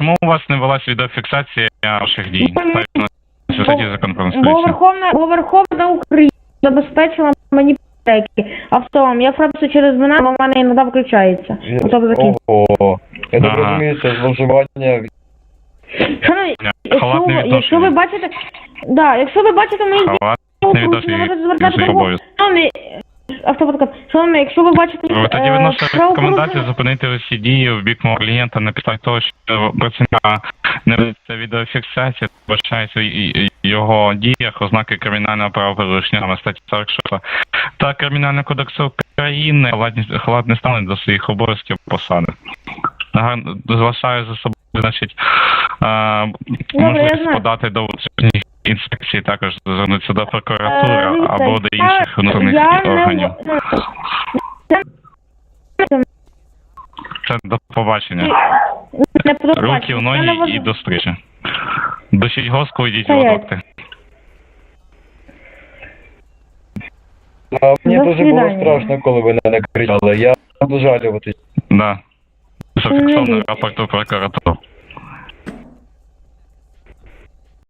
чому у вас не велась відеофіксація ваших дій? Статті закон про Бо Верховна, бо Верховна Україна забезпечила мені безпеки. Автом, я фрапсу через мене, але в мене іноді включається. Ото закінчив. Ого. Я так Ага. розумію, це зловживання. Шановні, якщо, Халатне ви- якщо ви відношення. бачите, да, якщо ви бачите мої дії, Халат то ви можете до звертати. Шановні, автоподказ, шановні, якщо ви бачите... Ви тоді е, виносите рекомендацію зупинити усі дії в бік мого клієнта на підставі того, що працівника не ведеться відеофіксація, вбачається його діях ознаки кримінального правопорушення саме статті 46 та Кримінального кодексу України халатність- халатний стан до своїх обов'язків посади. Залишаю за собою, значить, е, можливість подати до інспекцій, також звернутися до прокуратури Е, або до інших внутрішніх органів. Це до побачення. Руки в ноги і до стрижі. Душіть госку, йдіть Стоять. водокти. А мені До дуже було страшно, коли ви мене кричали. Я буду жалюватись. Да. Зафіксовано рапорту прокуратури.